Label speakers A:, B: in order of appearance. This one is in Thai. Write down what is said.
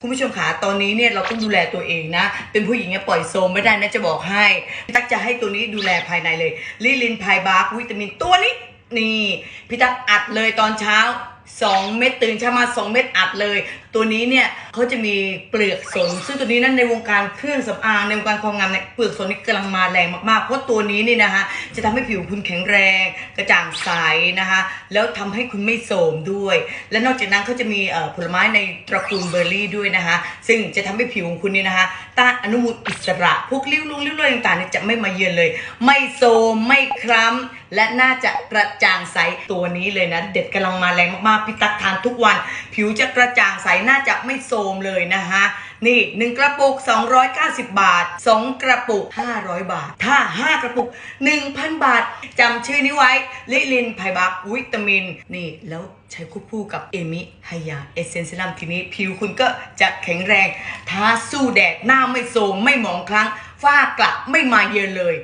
A: คุณผู้ชมขาตอนนี้เนี่ยเราต้องดูแลตัวเองนะ เป็นผู้หญิงเนี่ยปล่อยโซมไม่ได้นะจะบอกให้พี่ตั๊กจะให้ตัวนี้ดูแลภายในเลยลิลินไพบาร์วิตามินตัวนี้ นี่ พี่ตั๊กอัดเลยตอนเช้า 2 เม็ดตื่นเช้ามา 2 เม็ดอัดเลย ตัวนี้เนี่ยเขาจะมีเปลือกสน ซึ่งตัวนี้นั้นในวงการเครื่องสำอางในวงการความงามเนี่ยเปลือกสนนี่กำลังมาแรงมากๆ เพราะตัวนี้นี่นะคะ จะทำให้ผิวคุณแข็งแรง กระจ่างใสนะคะ แล้วทำให้คุณไม่โทรมด้วย และนอกจากนั้นเขาจะมีผลไม้ในตระกูลเบอร์รี่ด้วยนะคะ ซึ่งจะทำให้ผิวของคุณนี่นะคะต้านอนุมูลอิสระพวกริ้วลุงริ้วรอยต่างๆเนี่ยจะไม่มาเยือนเลย ไม่โทรมไม่คล้ำและน่าจะกระจ่างใสตัวนี้เลยนะ เด็ดกำลังมาแรงมากๆพี่ตักทานทุกวัน ผิวจะกระจ่างใสน่าจะไม่โทมเลยนะคะนี่หนึ่งกระปุก 290 บาท 2 กระปุก 500 บาท ถ้า 5 กระปุก 1,000 บาทจำชื่อนี้ไว้ ลิลินไพบักวิตามิน นี่แล้วใช้ควบคู่กับเอมิไฮยาเอเซนเซรัมทีนี้ผิวคุณก็จะแข็งแรงท้าสู้แดดหน้าไม่โทมไม่หมองคล้งฝ้ากระไม่มาเยือนเลย